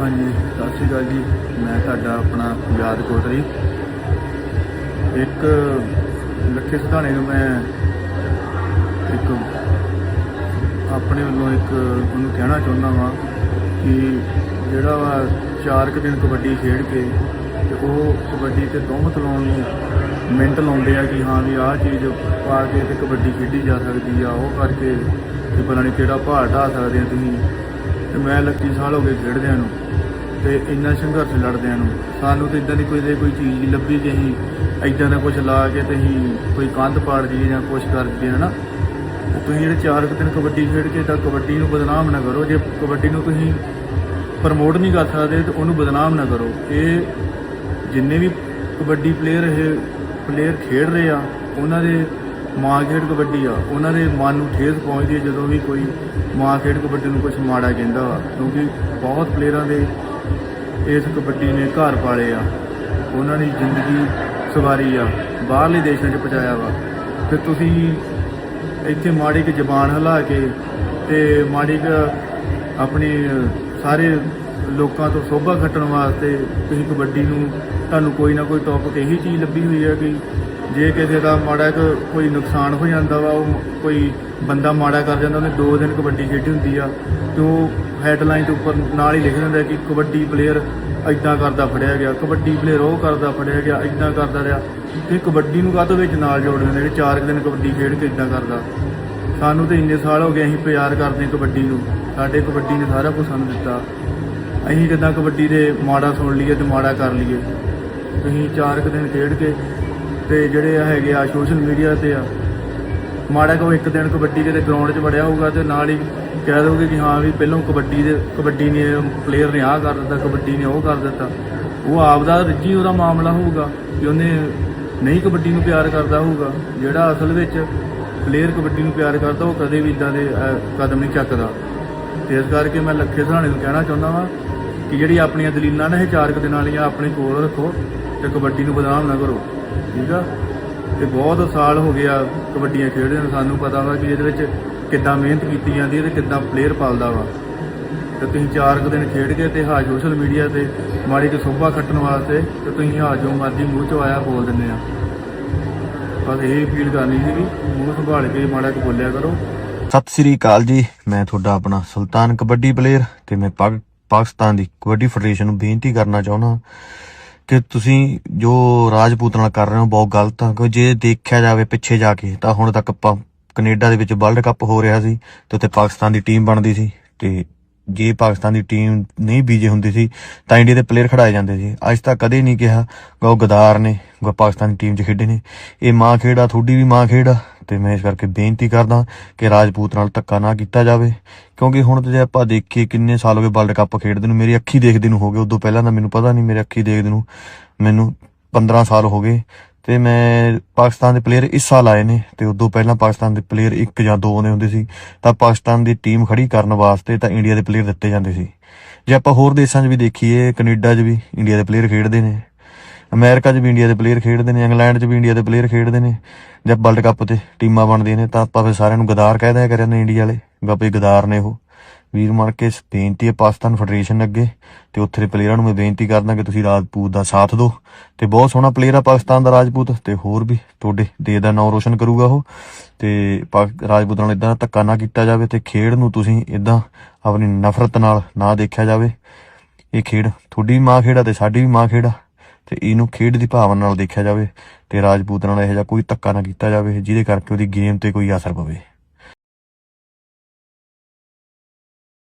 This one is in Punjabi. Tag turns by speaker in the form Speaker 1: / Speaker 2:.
Speaker 1: ਹਾਂਜੀ, ਸਤਿ ਸ਼੍ਰੀ ਅਕਾਲ ਜੀ। ਮੈਂ ਤੁਹਾਡਾ ਆਪਣਾ ਯਾਦ ਕੋਟਰੀ। ਇੱਕ ਲੱਖੇ ਸਧਾਣੇ ਨੂੰ ਮੈਂ ਇੱਕ ਆਪਣੇ ਵੱਲੋਂ ਇੱਕ ਉਹਨੂੰ ਕਹਿਣਾ ਚਾਹੁੰਦਾ ਵਾਂ ਕਿ ਜਿਹੜਾ ਵਾ ਚਾਰ ਕੁ ਦਿਨ ਕਬੱਡੀ ਖੇਡ ਕੇ ਤੇ ਉਹ ਕਬੱਡੀ ਤੇ ਤੋਹਮਤ ਲਾਉਣ ਨੂੰ ਮਿੰਟ ਲਾਉਂਦੇ ਆ ਕਿ ਹਾਂ ਵੀ ਆਹ ਚੀਜ਼ ਪਾ ਕੇ ਤੇ ਕਬੱਡੀ ਖੇਡੀ ਜਾ ਸਕਦੀ ਆ, ਉਹ ਕਰਕੇ ਕਿ ਪਤਾ ਨਹੀਂ ਕਿਹੜਾ ਭਾਅ ਢਾ ਸਕਦੇ ਆ ਤੁਸੀਂ। ਤੇ ਮੈਂ 25 ਸਾਲ ਹੋ ਗਏ ਖੇਡਦਿਆਂ ਨੂੰ। ਤੇ ਇੰਨਾ ਸੰਘਰਸ਼ ਲੜਦਿਆਂ ਨੂੰ। ਸਾਨੂੰ ਤੇ ਇਦਾਂ ਦੀ ਕੋਈ ਕੋਈ ਚੀਜ਼ ਨਹੀਂ ਲੱਭੀ ਕਿ ਅਸੀਂ ਇਦਾਂ ਦਾ ਕੁਝ ਲਾ ਕੇ ਤੇ ਅਸੀਂ ਕੋਈ ਕੰਧ ਪਾੜ ਦਈਏ ਜਾਂ ਕੁਝ ਕਰ ਦਈਏ ਹਨਾ? ਤੇ ਤੁਸੀਂ ਜਿਹੜੇ ਚਾਰ ਕੁ ਦਿਨ ਕਬੱਡੀ ਖੇਡ ਕੇ ਤਾਂ ਕਬੱਡੀ ਨੂੰ ਬਦਨਾਮ ਨਾ ਕਰੋ। ਜੇ ਕਬੱਡੀ ਨੂੰ ਤੁਸੀਂ ਪ੍ਰਮੋਟ ਨਹੀਂ ਕਰ ਸਕਦੇ ਤਾਂ ਉਹਨੂੰ ਬਦਨਾਮ ਨਾ ਕਰੋ। ਇਹ ਜਿੰਨੇ ਵੀ ਕਬੱਡੀ ਪਲੇਅਰ ਇਹ ਪਲੇਅਰ ਖੇਡ ਰਹੇ ਆ, ਉਹਨਾਂ ਦੇ ਮਾਂ ਖੇਡ ਕਬੱਡੀ ਆ। ਉਹਨਾਂ ਦੇ ਮਨ ਨੂੰ ਠੇਸ ਪਹੁੰਚਦੀ ਹੈ ਜਦੋਂ ਵੀ ਕੋਈ ਮਾਂ ਖੇਡ ਕਬੱਡੀ ਨੂੰ ਕੁਝ ਮਾੜਾ ਕਹਿੰਦਾ ਵਾ। ਕਿਉਂਕਿ ਬਹੁਤ ਪਲੇਅਰਾਂ ਦੇ ਇਸ ਕਬੱਡੀ ਨੇ ਘਰ ਪਾਲੇ ਆ। ਉਹਨਾਂ ਦੀ ਜ਼ਿੰਦਗੀ ਸਵਾਰੀ ਆ। ਬਾਹਰਲੇ ਦੇਸ਼ਾਂ 'ਚ ਪਹੁੰਚਾਇਆ ਵਾ। ਤੇ ਤੁਸੀਂ ਇੱਥੇ ਮਾੜੀ ਕੁ ਜ਼ਬਾਨ ਹਿਲਾ ਕੇ ਤੇ ਮਾੜੀ ਕੁ ਆਪਣੀ ਸਾਰੇ ਲੋਕਾਂ ਤੋਂ ਸੋਭਾ ਖੱਟਣ ਵਾਸਤੇ ਤੁਸੀਂ ਕਬੱਡੀ ਨੂੰ ਤੁਹਾਨੂੰ ਕੋਈ ਨਾ ਕੋਈ ਟੌਪਿਕ ਇਹੀ ਚੀਜ਼ ਲੱਭੀ ਹੋਈ ਹੈ ਕਿ ਜੇ ਕਿਸੇ ਦਾ ਮਾੜਾ ਕੁ ਕੋਈ ਨੁਕਸਾਨ ਹੋ ਜਾਂਦਾ ਵਾ, ਉਹ ਕੋਈ ਬੰਦਾ ਮਾੜਾ ਕਰ ਜਾਂਦਾ, ਉਹਨੇ 2 ਦਿਨ ਕਬੱਡੀ ਖੇਡੀ ਹੁੰਦੀ ਆ, ਤੇ ਉਹ ਹੈਡਲਾਈਨ ਦੇ ਉੱਪਰ ਨਾਲ ਹੀ ਲਿਖ ਦਿੰਦਾ ਕਿ ਕਬੱਡੀ ਪਲੇਅਰ ਐਦਾਂ ਕਰਦਾ ਫੜਿਆ ਗਿਆ, ਕਬੱਡੀ ਪਲੇਅਰ ਉਹ ਕਰਦਾ ਫੜਿਆ ਗਿਆ ਐਦਾਂ ਕਰਦਾ ਰਿਹਾ। ਤੇ ਕਬੱਡੀ ਨੂੰ ਕਾਹਤੋਂ ਵਿੱਚ ਨਾਲ ਜੋੜ ਦਿੰਦੇ ਨੇ? ਚਾਰ ਕੁ ਦਿਨ ਕਬੱਡੀ ਖੇਡ ਕੇ ਐਦਾਂ ਕਰਦਾ। ਸਾਨੂੰ ਤੇ ਇੰਨੇ ਸਾਲ ਹੋ ਗਏ ਅਸੀਂ ਪਿਆਰ ਕਰਦੇ ਹਾਂ ਕਬੱਡੀ ਨੂੰ। ਸਾਡੇ ਕਬੱਡੀ ਨੇ ਸਾਰਾ ਕੁਝ ਸਾਨੂੰ ਦਿੱਤਾ। ਅਸੀਂ ਜਿੱਦਾਂ ਕਬੱਡੀ ਦੇ ਮਾੜਾ ਸੁਣ ਲਈਏ ਤੇ ਮਾੜਾ ਕਰ ਲਈਏ। ਤੁਸੀਂ ਚਾਰ ਕੁ ਦਿਨ ਖੇਡ ਕੇ ਤੇ ਜਿਹੜੇ ਆ ਹੈਗੇ ਆ ਸੋਸ਼ਲ ਮੀਡੀਆ ਤੇ ਆ, ਮਾੜਾ ਕੋ ਇੱਕ ਦਿਨ ਕਬੱਡੀ ਦੇ ਗਰਾਊਂਡ 'ਚ ਵੜਿਆ ਹੋਊਗਾ ਤੇ ਨਾਲ ਹੀ ਕਹਿ ਦੋਗੇ ਕਿ ਹਾਂ ਵੀ ਪਹਿਲਾਂ ਕਬੱਡੀ ਦੇ, ਕਬੱਡੀ ਨੇ ਪਲੇਅਰ ਨੇ ਆਹ ਕਰ ਦਿੱਤਾ, ਕਬੱਡੀ ਨੇ ਉਹ ਕਰ ਦਿੱਤਾ। ਉਹ ਆਪ ਦਾ ਰੱਜੀ ਉਹਦਾ ਮਾਮਲਾ ਹੋਊਗਾ ਕਿ ਉਹਨੇ ਨਹੀਂ ਕਬੱਡੀ ਨੂੰ ਪਿਆਰ ਕਰਦਾ ਹੋਊਗਾ। ਜਿਹੜਾ ਅਸਲ ਵਿੱਚ ਪਲੇਅਰ ਕਬੱਡੀ ਨੂੰ ਪਿਆਰ ਕਰਦਾ ਉਹ ਕਦੇ ਵੀ ਇਦਾਂ ਦੇ ਕਦਮ ਨਹੀਂ ਚੱਕਦਾ। ਤੇ ਇਸ ਕਰਕੇ ਮੈਂ ਲੱਖੇ ਸਹਾਣੇ ਨੂੰ ਕਹਿਣਾ ਚਾਹੁੰਦਾ ਵਾਂ ਕਿ ਜਿਹੜੀ ਆਪਣੀਆਂ ਦਲੀਲਾਂ ਨੇ ਇਹ ਚਾਰ ਕੁ ਦਿਨਾਂ ਵਾਲੀਆਂ ਆਪਣੇ ਕੋਲ ਰੱਖੋ ਤੇ ਕਬੱਡੀ ਨੂੰ ਬਦਨਾਮ ਨਾ ਕਰੋ, ਠੀਕ ਆ? ਤੇ ਬਹੁਤ ਸਾਲ ਹੋ ਗਿਆ ਕਬੱਡੀਆਂ ਖੇਡਦੇ ਨੂੰ, ਸਾਨੂੰ ਪਤਾ ਵਾ ਕਿ ਇਹਦੇ ਵਿੱਚ ਕਿੱਦਾਂ ਮਿਹਨਤ ਕੀਤੀ ਜਾਂਦੀ ਹੈ ਤੇ ਕਿੱਦਾਂ ਪਲੇਅਰ ਪਾਲਦਾ ਵਾ। ਤੇ ਤੁਸੀਂ ਚਾਰ ਕੁ ਦਿਨ ਖੇਡ ਕੇ ਤੇ ਹਾਂ ਸੋਸ਼ਲ ਮੀਡੀਆ ਤੇ ਮਾੜੀ ਕੁ ਸੋਭਾ ਖੱਟਣ ਵਾਸਤੇ ਤੇ ਤੁਸੀਂ ਹਾ ਜੋ ਮਰਜ਼ੀ ਮੂੰਹ ਚੋਂ ਆਇਆ ਬੋਲ ਦਿੰਦੇ ਆ। ਬਸ ਇਹ ਫੀਲ ਕਰਨੀ ਸੀ ਮੂੰਹ ਸੰਭਾਲ ਕੇ ਮਾੜਾ ਕੁ ਬੋਲਿਆ ਕਰੋ।
Speaker 2: ਸਤਿ ਸ੍ਰੀ ਅਕਾਲ ਜੀ, ਮੈਂ ਤੁਹਾਡਾ ਆਪਣਾ ਸੁਲਤਾਨ ਕਬੱਡੀ ਪਲੇਅਰ ਤੇ ਮੈਂ ਪਾਕ- ਪਾਕਿਸਤਾਨ ਦੀ ਕਬੱਡੀ ਫੈਡਰੇਸ਼ਨ ਨੂੰ ਬੇਨਤੀ ਕਰਨਾ ਚਾਹੁੰਦਾ ਕਿ ਤੁਸੀਂ ਜੋ ਰਾਜਪੂਤ ਨਾਲ ਕਰ ਰਹੇ ਹੋ, ਬਹੁਤ ਗਲਤ ਆ ਕਿ ਜੇ ਦੇਖਿਆ ਜਾਵੇ ਪਿੱਛੇ ਜਾ ਕੇ, ਤਾਂ ਹੁਣ ਤੱਕ ਆਪਾਂ ਕੈਨੇਡਾ ਦੇ ਵਿੱਚ ਵਰਲਡ ਕੱਪ ਹੋ ਰਿਹਾ ਸੀ ਤੇ ਉੱਥੇ ਪਾਕਿਸਤਾਨ ਦੀ ਟੀਮ ਬਣਦੀ ਸੀ ਤੇ ਜੇ ਪਾਕਿਸਤਾਨ ਦੀ ਟੀਮ ਨਹੀਂ ਬੀਜੇ ਹੁੰਦੀ ਸੀ, ਤਾਂ ਇੰਡੀਆ ਦੇ ਪਲੇਅਰ ਖੜਾਏ ਜਾਂਦੇ ਸੀ। ਅੱਜ ਤੱਕ ਕਦੇ ਨਹੀਂ ਕਿਹਾ ਕਿ ਗਦਾਰ ਨੇ ਉਹ ਪਾਕਿਸਤਾਨ ਦੀ ਟੀਮ 'ਚ ਖੇਡੇ ਨੇ। ਇਹ ਮਾਂ ਖੇਡ ਆ, ਤੁਹਾਡੀ ਵੀ ਮਾਂ ਖੇਡ ਆ। ਤੇ ਮੈਂ ਇਸ ਕਰਕੇ ਬੇਨਤੀ ਕਰਦਾ ਕਿ ਰਾਜਪੂਤ ਨਾਲ ਧੱਕਾ ਨਾ ਕੀਤਾ ਜਾਵੇ। ਕਿਉਂਕਿ ਹੁਣ ਤੇ ਜੇ ਆਪਾਂ ਦੇਖੀਏ ਕਿੰਨੇ ਸਾਲ ਹੋ ਗਏ ਵਰਲਡ ਕੱਪ ਖੇਡਦੇ ਨੂੰ, ਮੇਰੀ ਅੱਖੀ ਦੇਖਦੇ ਨੂੰ ਹੋ ਗਏ। ਉਦੋਂ ਪਹਿਲਾਂ ਤਾਂ ਮੈਨੂੰ ਪਤਾ ਨਹੀਂ, ਮੇਰੇ ਅੱਖੀ ਦੇਖਦੇ ਨੂੰ ਮੈਨੂੰ 15 ਸਾਲ ਹੋ ਗਏ। ਤੇ ਮੈਂ ਪਾਕਿਸਤਾਨ ਦੇ ਪਲੇਅਰ ਇਸ ਸਾਲ ਆਏ ਨੇ ਤੇ ਉਦੋਂ ਪਹਿਲਾਂ ਪਾਕਿਸਤਾਨ ਦੇ ਪਲੇਅਰ ਇੱਕ ਜਾਂ ਦੋ ਆਉਂਦੇ ਹੁੰਦੇ ਸੀ, ਤਾਂ ਪਾਕਿਸਤਾਨ ਦੀ ਟੀਮ ਖੜੀ ਕਰਨ ਵਾਸਤੇ ਤਾਂ ਇੰਡੀਆ ਦੇ ਪਲੇਅਰ ਦਿੱਤੇ ਜਾਂਦੇ ਸੀ। ਜੇ ਆਪਾਂ ਹੋਰ ਦੇਸ਼ਾਂ 'ਚ ਵੀ ਦੇਖੀਏ, ਕੈਨੇਡਾ 'ਚ ਵੀ ਇੰਡੀਆ ਦੇ ਪਲੇਅਰ ਖੇਡਦੇ ਨੇ, ਅਮਰੀਕਾ 'ਚ ਵੀ ਇੰਡੀਆ ਦੇ ਪਲੇਅਰ ਖੇਡਦੇ ਨੇ, ਇੰਗਲੈਂਡ 'ਚ ਵੀ ਇੰਡੀਆ ਦੇ ਪਲੇਅਰ ਖੇਡਦੇ ਨੇ, ਜਦ ਵਰਲਡ ਕੱਪ ਤੇ ਟੀਮਾਂ ਬਣਦੀਆਂ ਨੇ, ਤਾਂ ਆਪਾਂ ਫਿਰ ਸਾਰਿਆਂ ਨੂੰ ਗਦਾਰ ਕਹਿ ਦਿਆ ਕਰਿਆ ਨੇ ਇੰਡੀਆ ਵਾਲੇ, ਵੀ ਆਪੇ ਗਦਾਰ ਨੇ ਉਹ। ਵੀਰ ਮਾਰ ਕੇ ਬੇਨਤੀ ਹੈ ਪਾਕਿਸਤਾਨ ਫੈਡਰੇਸ਼ਨ ਅੱਗੇ ਤੇ ਉੱਥੇ ਦੇ ਪਲੇਅਰਾਂ ਨੂੰ ਮੈਂ ਬੇਨਤੀ ਕਰਦਾ ਕਿ ਤੁਸੀਂ ਰਾਜਪੂਤ ਦਾ ਸਾਥ ਦਿਓ ਤੇ ਬਹੁਤ ਸੋਹਣਾ ਪਲੇਅਰ ਆ ਪਾਕਿਸਤਾਨ ਦਾ ਰਾਜਪੂਤ ਤੇ ਹੋਰ ਵੀ ਤੁਹਾਡੇ ਦੇਸ਼ ਦਾ ਨਾਮ ਰੋਸ਼ਨ ਕਰੂਗਾ ਉਹ ਤੇ ਪਾਕ- ਰਾਜਪੂਤ ਨਾਲ ਇਦਾਂ ਧੱਕਾ ਨਾ ਕੀਤਾ ਜਾਵੇ ਤੇ ਖੇਡ ਨੂੰ ਤੁਸੀਂ ਇਦਾਂ ਆਪਣੀ ਨਫ਼ਰਤ ਨਾਲ ਨਾ ਦੇਖਿਆ ਜਾਵੇ। ਇਹ ਖੇਡ ਤੁਹਾਡੀ ਵੀ ਮਾਂ ਖੇਡਾ ਆ ਤੇ ਸਾਡੀ ਵੀ ਮਾਂ ਖੇਡਾ ਆ ਤੇ ਇਹਨੂੰ ਖੇਡ ਦੀ ਭਾਵਨਾ ਨਾਲ ਦੇਖਿਆ ਜਾਵੇ ਤੇ ਰਾਜਪੂਤ ਨਾਲ ਇਹੋ ਜਿਹਾ ਕੋਈ ਧੱਕਾ ਨਾ ਕੀਤਾ ਜਾਵੇ ਜਿਹਦੇ ਕਰਕੇ ਉਹਦੀ ਗੇਮ ਤੇ ਕੋਈ ਅਸਰ ਪਵੇ।